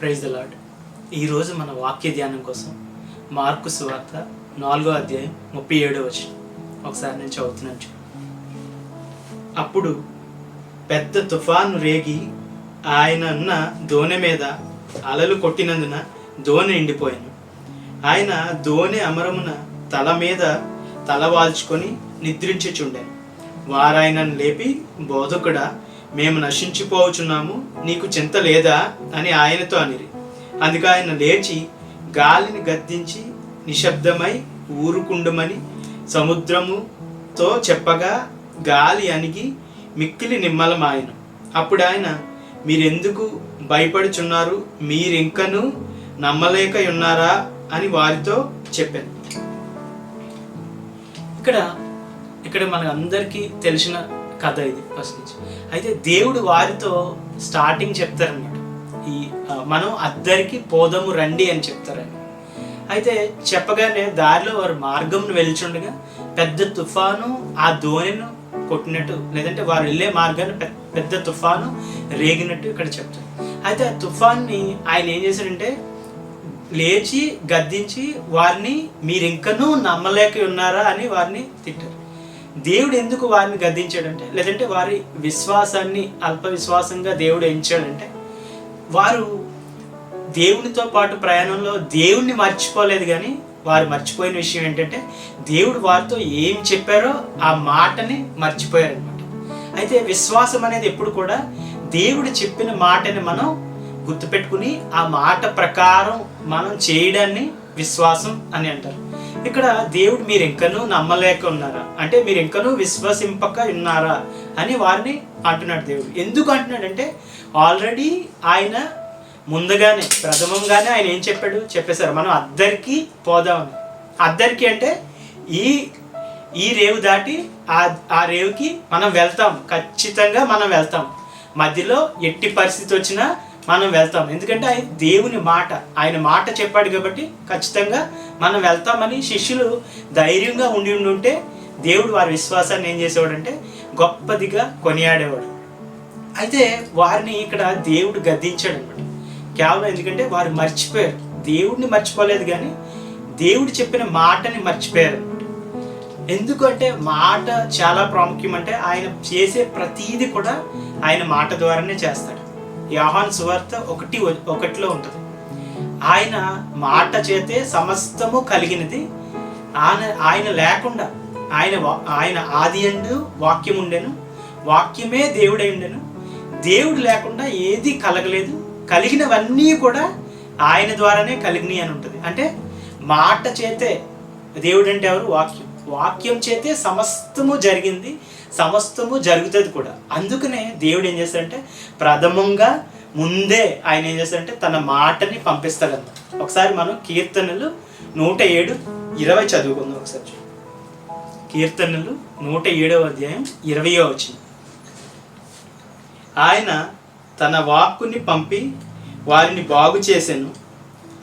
Praise the lord ఈరోజు మన వాక్య ధ్యానం కోసం మార్కు సువార్త నాలుగో అధ్యాయం ముప్పై ఏడో వచ్చిన ఒకసారి నేను చదువుతున్నాను అప్పుడు పెద్ద తుఫాను రేగి ఆయన ఉన్న దోణె మీద అలలు కొట్టినందున దోణి నిండిపోయాను ఆయన దోణి అమరమున తల మీద తల వాల్చుకొని నిద్రించుచుండెను. వారాయనను లేపి బోధకుడా మేము నశించిపోవచ్చున్నాము నీకు చింత లేదా? అని ఆయనతో అనిరి. అందుకు ఆయన లేచి గాలిని గద్దించి నిశ్శబ్దమై ఊరుకుండమని సముద్రముతో చెప్పగా గాలి అణిగి మిక్కిలి నిమ్మలమాయను. అప్పుడు ఆయన మీరెందుకు భయపడుచున్నారు? మీరింకను నమ్మలేక ఉన్నారా అని వారితో చెప్పాను. ఇక్కడ ఇక్కడ మన అందరికీ తెలిసిన కథ ఇది ఫస్ట్ నుంచి. అయితే దేవుడు వారితో స్టార్టింగ్ చెప్తారన్నమాట. ఈ మనం అద్దరికి పోదము రండి అని చెప్తారని. అయితే చెప్పగానే దారిలో వారు మార్గంను వెళ్చుండగా పెద్ద తుఫాను ఆ ధోనిను కొట్టినట్టు లేదంటే వారు వెళ్ళే మార్గాన్ని పెద్ద పెద్ద తుఫాను రేగినట్టు ఇక్కడ చెప్తారు. అయితే ఆ తుఫాన్ని ఆయన ఏం చేశాడంటే లేచి గద్దించి వారిని మీరు ఇంకనూ నమ్మలేక ఉన్నారా అని వారిని తిట్టారు. దేవుడు ఎందుకు వారిని గద్దించాడంటే లేదంటే వారి విశ్వాసాన్ని అల్ప విశ్వాసంగా దేవుడు ఎంచాడంటే వారు దేవునితో పాటు ప్రయాణంలో దేవుణ్ణి మర్చిపోలేదు కానీ వారు మర్చిపోయిన విషయం ఏంటంటే దేవుడు వారితో ఏం చెప్పారో ఆ మాటని మర్చిపోయారనమాట అయితే విశ్వాసం అనేది ఎప్పుడు కూడా దేవుడు చెప్పిన మాటని మనం గుర్తుపెట్టుకుని ఆ మాట ప్రకారం మనం చేయడాన్ని విశ్వాసం అని అంటారు. ఇక్కడ దేవుడు మీరు ఇంకనూ నమ్మలేక ఉన్నారా అంటే మీరు ఇంకనూ విశ్వసింపక ఉన్నారా? అని వారిని అంటున్నాడు దేవుడు. ఎందుకు అంటున్నాడంటే ఆల్రెడీ ఆయన ముందుగానే ప్రథమంగానే ఆయన ఏం చెప్పాడు? చెప్పేశారు మనం అద్దరికి పోదామని అద్దరికి అంటే ఈ ఈ రేవు దాటి ఆ ఆ రేవుకి మనం వెళ్తాం. ఖచ్చితంగా మనం వెళ్తాం. మధ్యలో ఎట్టి పరిస్థితి వచ్చినా మనం వెళ్తాం. ఎందుకంటే ఆయన దేవుని మాట. ఆయన మాట చెప్పాడు కాబట్టి ఖచ్చితంగా మనం వెళ్తామని శిష్యులు ధైర్యంగా ఉండి ఉండి ఉంటే దేవుడు వారి విశ్వాసాన్ని ఏం చేసేవాడంటే గొప్పదిగా కొనియాడేవాడు. అయితే వారిని ఇక్కడ దేవుడు గద్దించాడు అనమాట కేవలం ఎందుకంటే వారు మర్చిపోయారు. దేవుడిని మర్చిపోలేదు కానీ దేవుడు చెప్పిన మాటని మర్చిపోయారు. అనమాట ఎందుకంటే మాట చాలా ప్రాముఖ్యం అంటే ఆయన చేసే ప్రతీది కూడా ఆయన మాట ద్వారానే చేస్తాడు. యహాన్ సువార్త ఒకటి ఒకటిలో ఉంటుంది. ఆయన మాట చేతే సమస్తము కలిగినది. ఆయన ఆయన లేకుండా ఆయన వా- ఆయన ఆది అండు వాక్యం ఉండెను వాక్యమే దేవుడై ఉండెను. దేవుడు లేకుండా ఏది కలగలేదు. కలిగినవన్నీ కూడా ఆయన ద్వారానే కలిగినాయి అని ఉంటుంది. అంటే మాట చేతే దేవుడు అంటే ఎవరు? వాక్యం. వాక్యం చేతే సమస్తము జరిగింది. సమస్తము జరుగుతుంది కూడా. అందుకనే దేవుడు ఏం చేస్తాడంటే ప్రథమంగా ముందే ఆయన ఏం చేస్తాడంటే తన మాటని పంపిస్తాడన్నమాట ఒకసారి మనం కీర్తనలు నూట ఏడు ఇరవై చదువుకుందాం ఒకసారి కీర్తనలు నూట ఏడవ అధ్యాయం ఇరవయో వచ్చింది ఆయన తన వాక్కుని పంపి వారిని బాగు చేశాను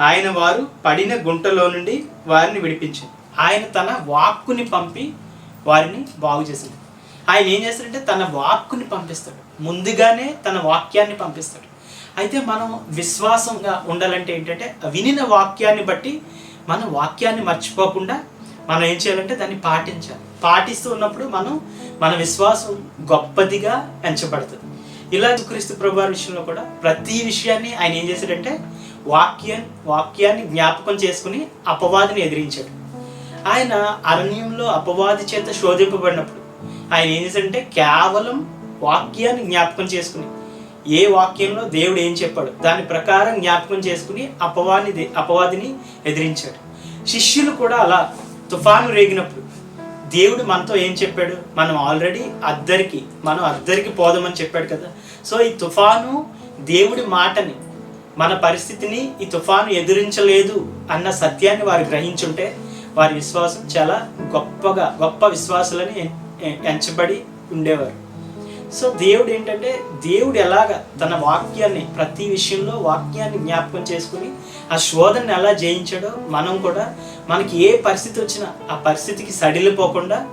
ఆయన వారు పడిన గుంటలో నుండి వారిని విడిపించాను. ఆయన తన వాక్కుని పంపి వారిని బాగు చేశాడు ఆయన ఏం చేస్తాడంటే తన వాక్కుని పంపిస్తాడు. ముందుగానే తన వాక్యాన్ని పంపిస్తాడు. అయితే మనం విశ్వాసంగా ఉండాలంటే ఏంటంటే వినిన వాక్యాన్ని బట్టి మన వాక్యాన్ని మర్చిపోకుండా మనం ఏం చేయాలంటే దాన్ని పాటించాలి. పాటిస్తూ ఉన్నప్పుడు మనం మన విశ్వాసం గొప్పదిగా ఎంచబడుతుంది. ఇలా క్రీస్తు ప్రభువారి విషయంలో కూడా ప్రతి విషయాన్ని ఆయన ఏం చేశాడంటే వాక్యం వాక్యాన్ని జ్ఞాపకం చేసుకుని అపవాదిని ఎదిరించాడు. ఆయన అరణ్యంలో అపవాది చేత శోధింపబడినప్పుడు ఆయన ఏం చేశాడంటే కేవలం వాక్యాన్ని జ్ఞాపకం చేసుకుని ఏ వాక్యంలో దేవుడు ఏం చెప్పాడు దాని ప్రకారం జ్ఞాపకం చేసుకుని అపవాది అపవాదిని ఎదిరించాడు. శిష్యులు కూడా అలా తుఫాను రేగినప్పుడు దేవుడు మనతో ఏం చెప్పాడు మనం ఆల్రెడీ అద్దరికి మనం అద్దరికి పోదామని చెప్పాడు కదా. సో ఈ తుఫాను దేవుడి మాటని మన పరిస్థితిని ఈ తుఫాను ఎదిరించలేదు అన్న సత్యాన్ని వారు గ్రహించుంటే వారి విశ్వాసం చాలా గొప్పగా గొప్ప విశ్వాసులని ఎంచబడి ఉండేవారు. సో దేవుడు ఏంటంటే దేవుడు ఎలాగ తన వాక్యాన్ని ప్రతి విషయంలో వాక్యాన్ని జ్ఞాపకం చేసుకుని ఆ శోధనని ఎలా జయించాడో మనం కూడా మనకి ఏ పరిస్థితి వచ్చినా ఆ పరిస్థితికి సడిలిపోకుండా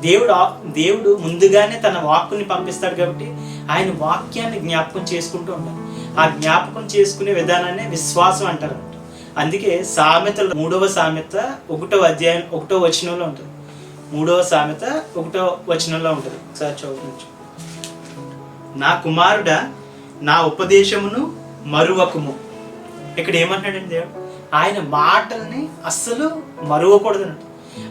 దేవుడు దేవుడు ముందుగానే తన వాక్కుని పంపిస్తాడు కాబట్టి ఆయన వాక్యాన్ని జ్ఞాపకం చేసుకుంటూ ఉండాలి. ఆ జ్ఞాపకం చేసుకునే విధానాన్ని విశ్వాసం అంటారు. అందుకే సామెతలు మూడవ సామెత ఒకటో అధ్యాయం ఒకటో వచనంలో ఉంటుంది. మూడవ సామెత ఒకటో వచనంలో ఉంటుంది. ఒకసారి చదువుకుంటు నా కుమారుడ నా ఉపదేశమును మరువకుము. ఇక్కడ ఏమంటున్నాడండి దేవుడు? ఆయన మాటల్ని అస్సలు మరువకూడదు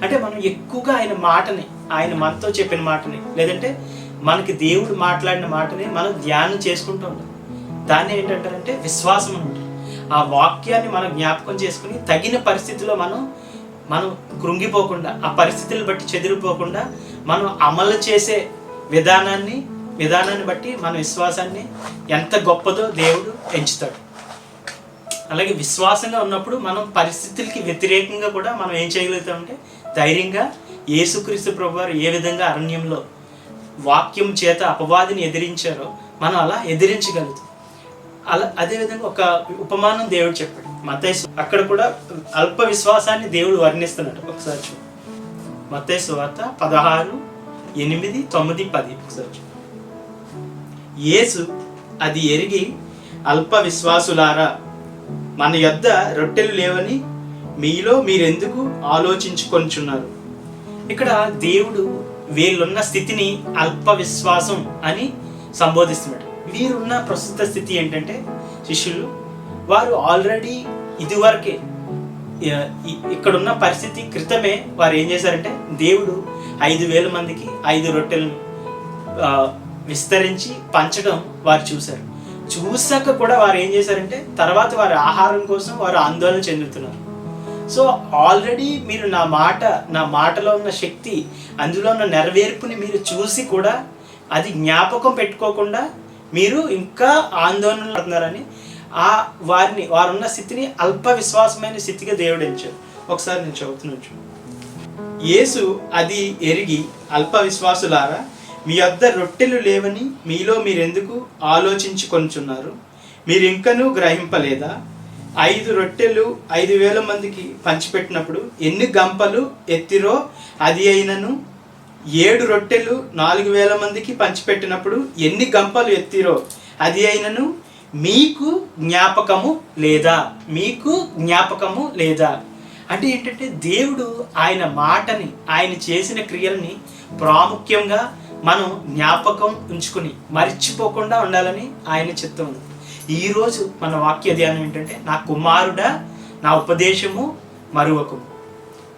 అంటే. మనం ఎక్కువగా ఆయన మాటని ఆయన మనతో చెప్పిన మాటని లేదంటే మనకి దేవుడు మాట్లాడిన మాటని మనం ధ్యానం చేసుకుంటూ ఉంటాం. దాన్ని ఏంటంటారంటే విశ్వాసం అంటారు. ఆ వాక్యాన్ని మనం జ్ఞాపకం చేసుకుని తగిన పరిస్థితిలో మనం మనం కృంగిపోకుండా ఆ పరిస్థితులను బట్టి చెదిరిపోకుండా మనం అమలు చేసే విధానాన్ని విధానాన్ని బట్టి మన విశ్వాసాన్ని ఎంత గొప్పదో దేవుడు ఎంచుతాడు. అలాగే విశ్వాసంగా ఉన్నప్పుడు మనం పరిస్థితులకి వ్యతిరేకంగా కూడా మనం ఏం చేయగలుగుతామంటే ధైర్యంగా యేసుక్రీస్తు ప్రభువారు ఏ విధంగా అరణ్యంలో వాక్యం చేత అపవాదిని ఎదిరించారో మనం అలా ఎదిరించగలుగుతాం. అలా అదేవిధంగా ఒక ఉపమానం దేవుడు చెప్పాడు. మతేసు అక్కడ కూడా అల్ప విశ్వాసాన్ని దేవుడు వర్ణిస్తున్నాడు. ఒకసారి చూ మతేసు వార్త పదహారు ఎనిమిది తొమ్మిది పది. ఒకసారి చూ యేసు అది ఎరిగి అల్ప విశ్వాసులారా మన యొద్ద రొట్టెలు లేవని మీలో మీరెందుకు ఆలోచించుకొంచున్నారు? ఇక్కడ దేవుడు వీళ్ళున్న స్థితిని అల్ప విశ్వాసం అని సంబోధిస్తున్నాడు. వీరున్న ప్రస్తుత స్థితి ఏంటంటే శిష్యులు వారు ఆల్రెడీ ఇదివరకే ఇక్కడున్న పరిస్థితి క్రితమే వారు ఏం చేశారంటే దేవుడు ఐదు వేల మందికి ఐదు రొట్టెలను విస్తరించి పంచడం వారు చూశారు. చూసాక కూడా వారు ఏం చేశారంటే తర్వాత వారి ఆహారం కోసం వారు ఆందోళన చెందుతున్నారు. సో ఆల్రెడీ మీరు నా మాట నా మాటలో ఉన్న శక్తి అందులో ఉన్న నెరవేర్పుని మీరు చూసి కూడా అది జ్ఞాపకం పెట్టుకోకుండా మీరు ఇంకా ఆందోళన పడుతున్నారని ఆ వారిని వారున్న స్థితిని అల్ప విశ్వాసమైన స్థితిగా దేవుడించారు ఒకసారి నేను చదువుతున్నాను యేసు అది ఎరిగి అల్ప విశ్వాసులారా మీ వద్ద రొట్టెలు లేవని మీలో మీరెందుకు ఆలోచించుకొంచున్నారు మీరు ఇంకనూ గ్రహింపలేదా? ఐదు రొట్టెలు ఐదు వేల మందికి పంచిపెట్టినప్పుడు ఎన్ని గంపలు ఎత్తిరో అది అయినను ఏడు రొట్టెలు నాలుగు వేల మందికి పంచిపెట్టినప్పుడు ఎన్ని గంపలు ఎత్తిరో అది అయినను మీకు జ్ఞాపకము లేదా? మీకు జ్ఞాపకము లేదా? అంటే ఏంటంటే దేవుడు ఆయన మాటని ఆయన చేసిన క్రియల్ని ప్రాముఖ్యంగా మనం జ్ఞాపకం ఉంచుకుని మర్చిపోకుండా ఉండాలని ఆయన చిత్తం ఉంది ఈరోజు మన వాక్య ధ్యానం ఏంటంటే నా కుమారుడా నా ఉపదేశము మరువకము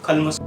కల్మసు